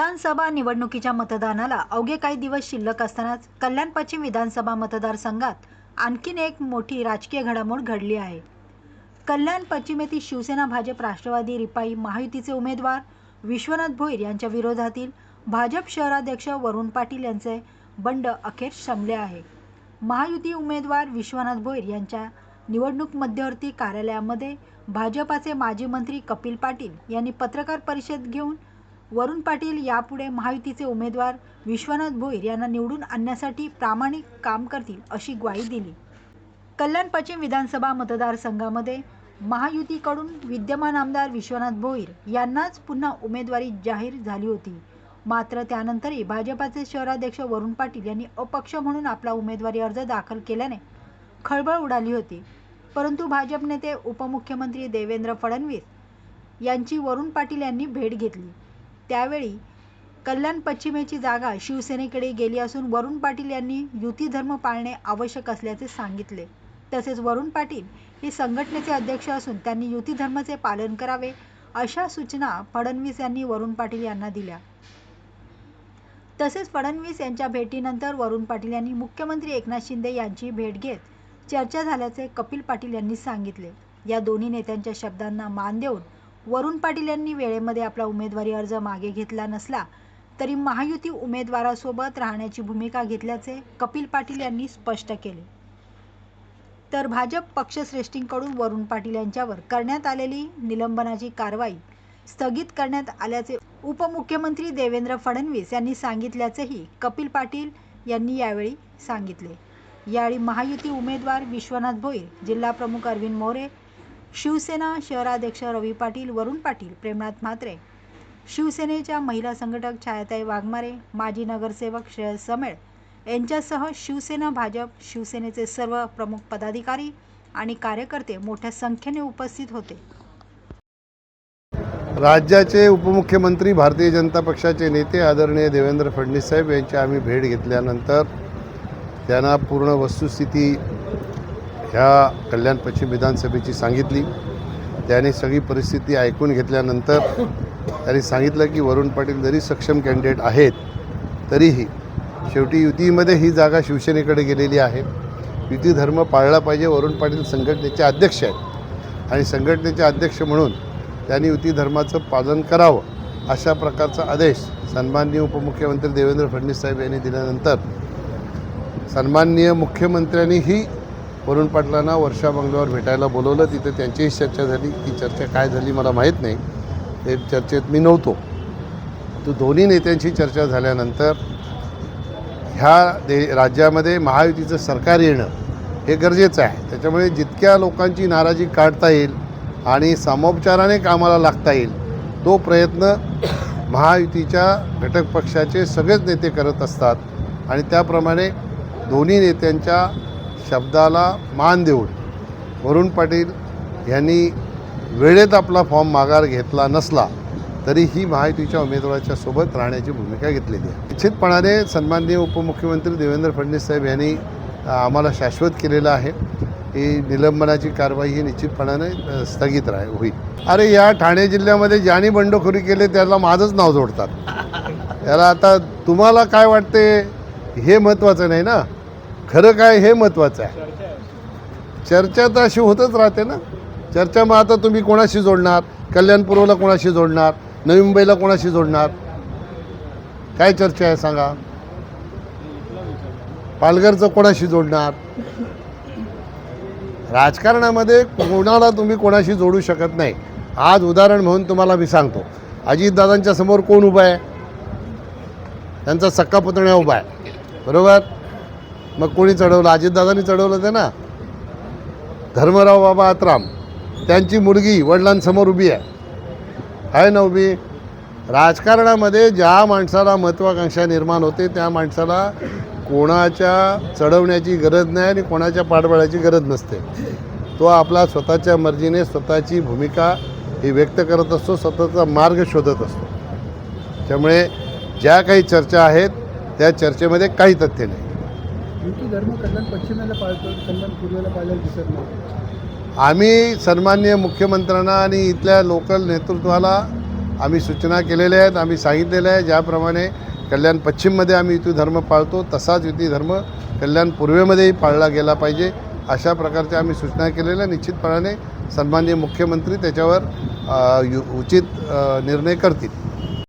विधानसभा निवडणुकीच्या मतदानाला अवघे काही दिवस शिल्लक असतानाच कल्याण पश्चिम विधानसभा मतदारसंघात आणखीन एक मोठी राजकीय घडामोड घडली आहे. कल्याण पश्चिम येथील शिवसेना भाजप राष्ट्रवादी रिपाई महायुतीचे उमेदवार विश्वनाथ भोईर यांच्या विरोधातील भाजप शहराध्यक्ष वरुण पाटील यांचे बंड अखेर शमले आहे. महायुती उमेदवार विश्वनाथ भोईर यांच्या निवडणूक मध्यवर्ती कार्यालयामध्ये भाजपाचे माजी मंत्री कपिल पाटील यांनी पत्रकार परिषद घेऊन वरुण पाटील यापुढे महायुतीचे उमेदवार विश्वनाथ भोईर यांना निवडून आणण्यासाठी प्रामाणिक काम करतील अशी ग्वाही दिली. कल्याण पश्चिम विधानसभा मतदारसंघामध्ये महायुतीकडून विद्यमान आमदार विश्वनाथ भोईर यांनाच पुन्हा उमेदवारी जाहीर झाली होती. मात्र त्यानंतरही भाजपाचे शहराध्यक्ष वरुण पाटील यांनी अपक्ष म्हणून आपला उमेदवारी अर्ज दाखल केल्याने खळबळ उडाली होती. परंतु भाजप नेते उपमुख्यमंत्री देवेंद्र फडणवीस यांची वरुण पाटील यांनी भेट घेतली. त्यावेळी कल्याण पश्चिमेची जागा शिवसेनेकडे गेली असून वरुण पाटील यांनी युती धर्म पाळणे आवश्यक असल्याचे सांगितले. तसेच वरुण पाटील हे संघटनेचे अध्यक्ष असून त्यांनी युती धर्माचे पालन करावे अशा सूचना फडणवीस यांनी वरुण पाटील यांना दिल्या. तसेच फडणवीस यांच्या भेटीनंतर वरुण पाटील यांनी मुख्यमंत्री एकनाथ शिंदे यांची भेट घेत चर्चा झाल्याचे कपिल पाटील यांनी सांगितले. या दोन्ही नेत्यांच्या शब्दांना मान देऊन वरुण पाटील यांनी वेळेमध्ये आपला उमेदवारी अर्ज मागे घेतला नसला तरी महायुती उमेदवारासोबत राहण्याची भूमिका घेतल्याचे कपिल पाटील यांनी स्पष्ट केले. तर भाजप पक्षश्रेष्ठींकडून वरुण पाटील यांच्यावर करण्यात आलेली निलंबनाची कारवाई स्थगित करण्यात आल्याचे उपमुख्यमंत्री देवेंद्र फडणवीस यांनी सांगितल्याचेही कपिल पाटील यांनी यावेळी सांगितले. यावेळी महायुती उमेदवार विश्वनाथ भोईर जिल्हाप्रमुख अरविंद मोरे शिवसेना शहराध्यक्ष रवी पाटील वरुण पाटील प्रेमनाथ म्हात्रे. शिवसेनेच्या महिला संघटक छायाताई वाघमारे माजी नगरसेवक श्रेयस समेळ यांच्यासह शिवसेना भाजप शिवसेनेचे सर्व प्रमुख पदाधिकारी आणि कार्यकर्ते मोठ्या संख्येने उपस्थित होते. राज्याचे उपमुख्यमंत्री भारतीय जनता पक्षाचे नेते आदरणीय देवेंद्र फडणवीस साहेब यांची आम्ही भेट घेतल्यानंतर त्यांना पूर्ण वस्तुस्थिती ह्या कल्याण पश्चिम विधानसभेची सांगितली. त्याने सगळी परिस्थिती ऐकून घेतल्यानंतर त्यांनी सांगितलं की वरुण पाटील जरी सक्षम कॅन्डिडेट आहेत तरीही शेवटी युतीमध्ये ही जागा शिवसेनेकडे गेलेली आहे. युती धर्म पाळला पाहिजे वरुण पाटील संघटनेचे अध्यक्ष आहेत. आणि संघटनेचे अध्यक्ष म्हणून त्यांनी युती धर्माचं पालन करावं अशा प्रकारचा आदेश सन्माननीय उपमुख्यमंत्री देवेंद्र फडणवीस साहेब यांनी दिल्यानंतर सन्माननीय मुख्यमंत्र्यांनीही वरुण पाटलांना वर्षा बंगल्यावर भेटायला बोलवलं. तिथे त्यांचीही चर्चा झाली. ती चर्चा काय झाली मला माहीत नाही. ते चर्चेत मी नव्हतो. तो दोन्ही नेत्यांशी चर्चा झाल्यानंतर ह्या दे राज्यामध्ये महायुतीचं सरकार येणं हे गरजेचं आहे. त्याच्यामुळे जितक्या लोकांची नाराजी काढता येईल आणि सामोपचाराने कामाला लागता येईल तो प्रयत्न महायुतीच्या घटक पक्षाचे सगळेच नेते करत असतात. आणि त्याप्रमाणे दोन्ही नेत्यांच्या शब्दाला मान देऊन वरुण पाटील यांनी वेळेत आपला फॉर्म माघार घेतला नसला तरी ही महायुतीच्या उमेदवाराच्या सोबत राहण्याची भूमिका घेतलेली आहे. निश्चितपणाने सन्माननीय उपमुख्यमंत्री देवेंद्र फडणवीस साहेब यांनी आम्हाला शाश्वत केलेलं आहे. ही निलंबनाची कारवाई ही निश्चितपणाने स्थगित राह होईल. अरे या ठाणे जिल्ह्यामध्ये ज्यांनी बंडखोरी केले त्याला माझंच नाव जोडतात. त्याला आता तुम्हाला काय वाटते हे महत्त्वाचं नाही ना? खरं काय हे महत्त्वाचं आहे. चर्चा तर अशी होतच राहते ना. चर्चा मग आता तुम्ही कोणाशी जोडणार? कल्याणपूर्वला कोणाशी जोडणार? नवी मुंबईला कोणाशी जोडणार? काय चर्चा आहे सांगा? पालघरचं कोणाशी जोडणार? राजकारणामध्ये कोणाला तुम्ही कोणाशी जोडू शकत नाही. आज उदाहरण म्हणून तुम्हाला मी सांगतो. अजितदादांच्या समोर कोण उभा आहे? त्यांचा सक्का पुतण्या उभा आहे. बरोबर? मग कोणी चढवलं? अजितदादांनी चढवलं ते ना धर्मराव बाबा आत्राम. त्यांची मुलगी वडिलांसमोर उभी आहे. आहे ना उभी राजकारणामध्ये ज्या माणसाला महत्त्वाकांक्षा निर्माण होते त्या माणसाला कोणाच्या चढवण्याची गरज नाही आणि कोणाच्या पाठबळाची गरज नसते. तो आपला स्वतःच्या मर्जीने स्वतःची भूमिका ही व्यक्त करत असतो स्वतःचा मार्ग शोधत असतो. त्यामुळे ज्या काही चर्चा आहेत त्या चर्चेमध्ये काही तथ्य नाही. युती धर्म कल्याण पश्चिमेला पाळतो कल्याण पूर्वेला पाळायला दिसत नाही. आम्ही सन्माननीय मुख्यमंत्र्यांना आणि इथल्या लोकल नेतृत्वाला आम्ही सूचना केलेल्या आहेत आम्ही सांगितलेलं आहे ज्याप्रमाणे कल्याण पश्चिममध्ये आम्ही युती धर्म पाळतो तसाच युती धर्म कल्याण पूर्वेमध्येही पाळला गेला पाहिजे. अशा प्रकारच्या आम्ही सूचना केलेल्या. निश्चितपणाने सन्माननीय मुख्यमंत्री त्याच्यावर यु उचित निर्णय करतील.